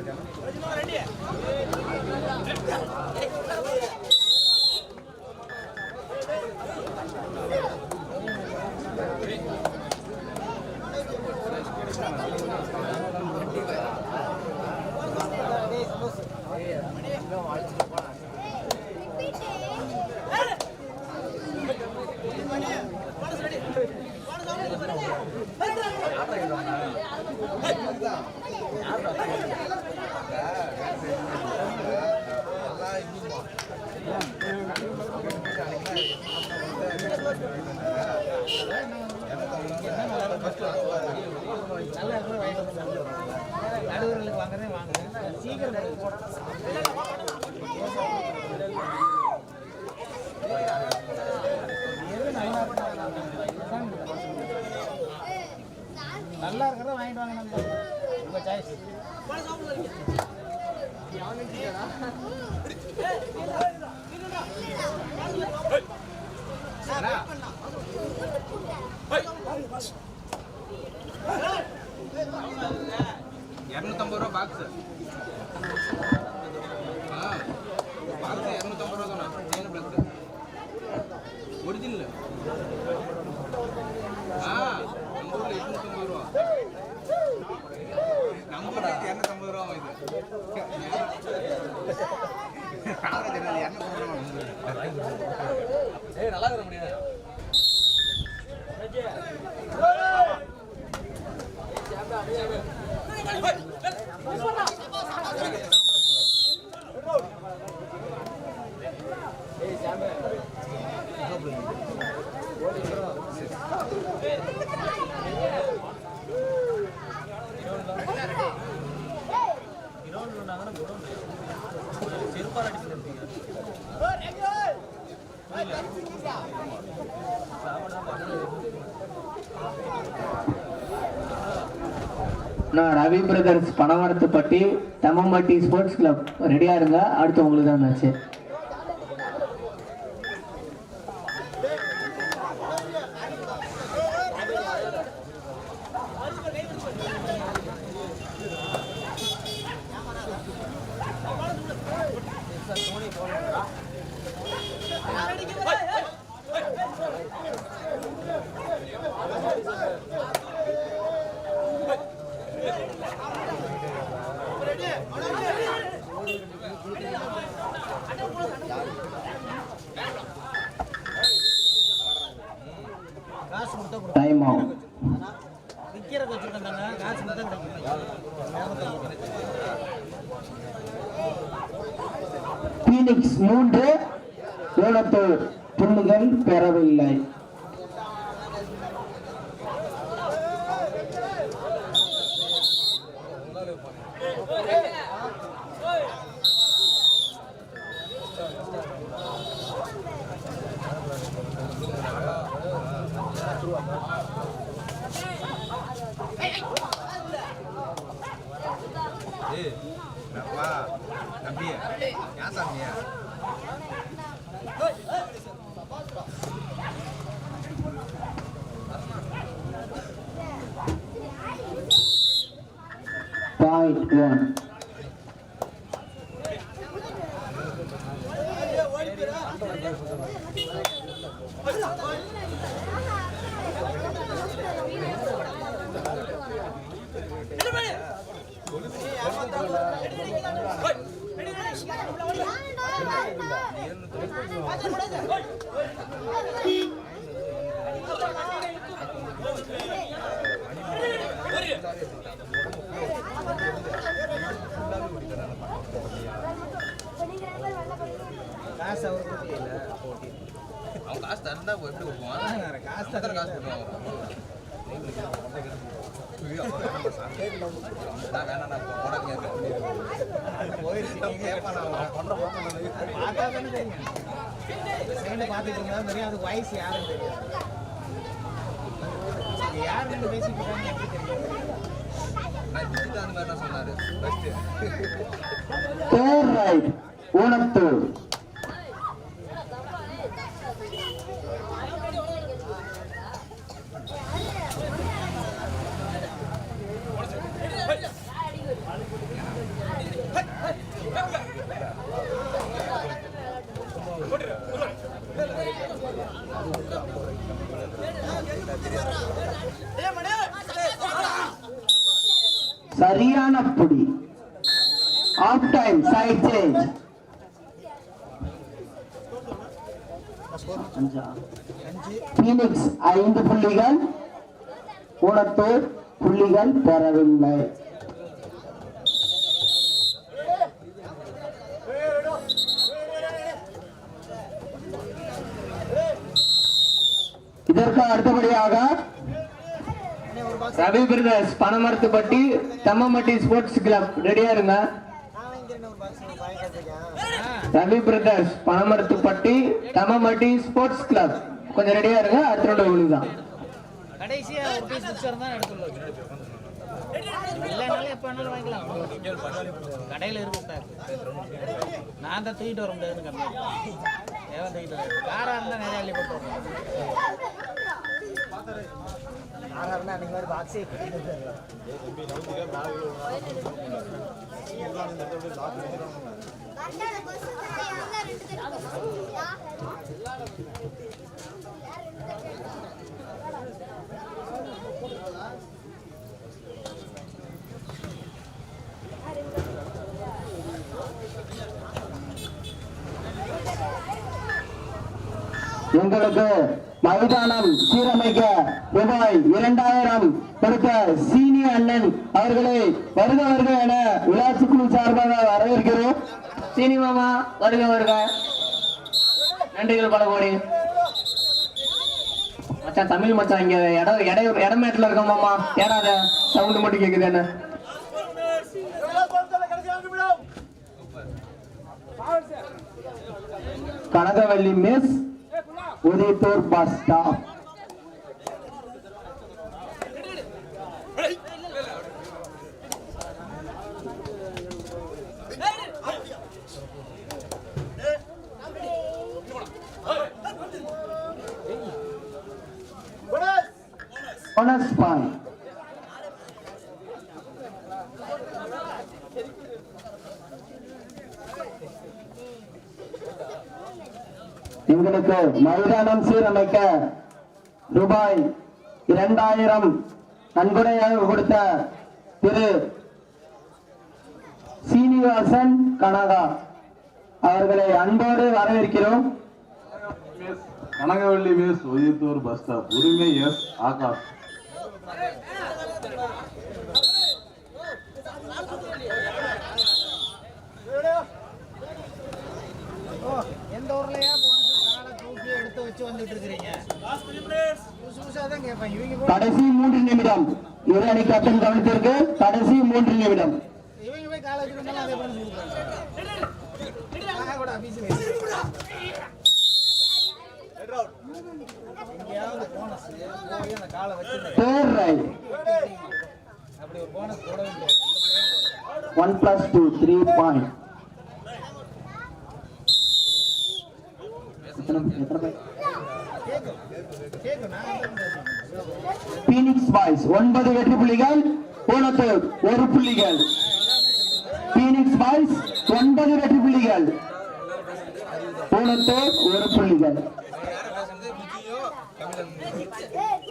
করে জানান நடுவர்களுக்கு வாங்குறதே வாங்குங்க சீக்கிரம் எது நல்லா இருக்கோ அதான் நல்லா இருக்கிறத வாங்கிட்டு வாங்க நம்ம. உங்க சாய்ஸ் இரநூத்தம்பது ரூபா பாக்ஸு ஆ பாக்ஸு இரநூத்தம்பது ரூபா தானே சைன பிளஸ் ஒரிஜினல் ஆ நம்ம ஊரில் எட்நூத்தம்பது ரூபா நம்ம ஊரில் இரநூத்தம்பது ரூபா இது காலேஜ் இரநூத்தம்பது ரூபா ஏய் நல்லா இருக்க முடியாது? நான் Ravi brothers Panamarathupatti Thammampatti sports club. ரெடியா இருங்க அடுத்து உங்களுக்கு தான் மேட்ச் காசு டைம் ஆகும் பீனிக்ஸ் மூன்று ஓலத்தூர் புள்ளிகள் பெறவில்லை Hey! சாமியா பாயிண்ட் ஒன் காசு அவர் கொடுக்கல. அவன் காசு தந்தா எப்படி கொடுப்பான் காசு தர காசு கொடுப்பான் வேணாம் நான் போடாதீங்க தெரியும் அது வயசு யாருன்னு யார் பேசிட்டு இருக்காங்க சொன்னாரு சரியான புடி. Half time side change Phoenix ஐந்து புள்ளிகள். ஊனத்தூர் புள்ளிகள் பெறவில்லை. இதற்கு அடுத்தபடியாக Ravi brothers Panamarathupatti Thammampatti sports club. ரெடியா இருங்க. Ravi brothers Panamarathupatti Thammampatti sports club. கொஞ்சம் ரெடியா இருங்க. அடுத்த ரெண்டு உங்களுக்கு தான் கடைசியா ஒரு பீஸ் தான் எடுத்துள்ளோம் இல்லைனாலும் எப்போ வேணாலும் வாங்கிக்கலாம். கடையில் இருக்கு நான் தான் தூக்கிட்டு வர முடியாதுன்னு கம்மி ஏன் தூக்கிட்டு காராக இருந்தால் நிறைய அள்ளி போட்டு வரணும் அன்றைக்கி மாதிரி பாக்ஸே எங்களுக்கு மைதானம் சீரமைக்க ரூபாய் இரண்டாயிரம் கொடுத்த சீனியர் அண்ணன் அவர்களை வருக வருக என விளையாட்டு குழு சார்பாக வரவேற்கிறோம். சீனி மாமா வருக வருக நன்றிகள் பல கோடி. மச்சான் தமிழ் மச்சான் இங்க இட இடை இடமேட்டில் இருக்க மாமா ஏடாத சவுண்ட் மட்டும் கேக்குது என்ன? Kanagavalli miss. Udayathur bus stop bonus point எங்களுக்கு மைதானம் சீரமைக்க ரூபாய் இரண்டாயிரம் நன்கொடையாக கொடுத்த திரு சீனிவாசன் கனகா. அவர்களை அன்போடு வரவேற்கிறோம். Kanagavalli miss Udayathur bus stop. உரிமை எஸ் ஆகாஷ். எந்த ஊர்லயா? கடைசி மூன்று நிமிடம். இரு அணி கேப்டன் கவனத்திற்கு கடைசி மூன்று நிமிடம். வச்சு one plus two three point எத்தனை கேட்கும் பீனிக்ஸ் பாய்ஸ் ஒன்பது வெற்றி புள்ளிகள் ஊனத்தூர் ஒரு புள்ளிகள் பீனிக்ஸ் பாய்ஸ் ஒன்பது வெற்றி புள்ளிகள் ஊனத்தூர் ஒரு புள்ளிகள் கலர்ல அங்க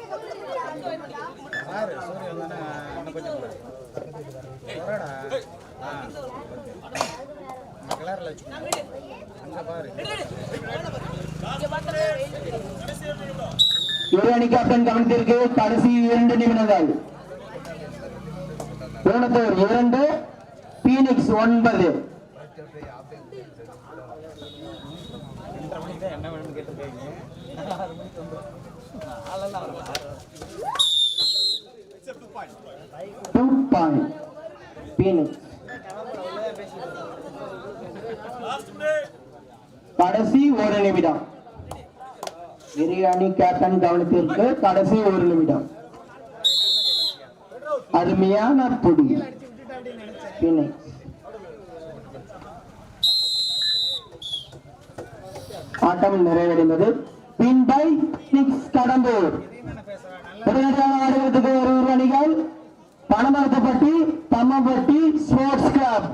பாரு கபிலன் பாரு சூரியன் தானே இன்னும் கொஞ்சம் கூட வரடா ஆ அந்த கலரில் வச்சு அங்கே பாரு இரு அணி கேப்டன் கவனத்திற்கு கடைசி இரண்டு நிமிடங்கள். ஊனத்தூர் இரண்டு பீனிக்ஸ் ஒன்பது. பாயிண்ட் பீனிக்ஸ் கடைசி ஒரு நிமிடம். இரு அணி கேப்டன் கவனத்திற்கு கடைசி ஒரு நிமிடம். அருமையான துடி பீனிக்ஸ் ஆட்டம் நிறைவடைந்தது. பின் பை சிக்ஸ் கடம்பூர். என்ன பேசுகிறேன் ஒரு ஒரு அணிகள். Panamarathupatti தம்மப்பட்டி sports club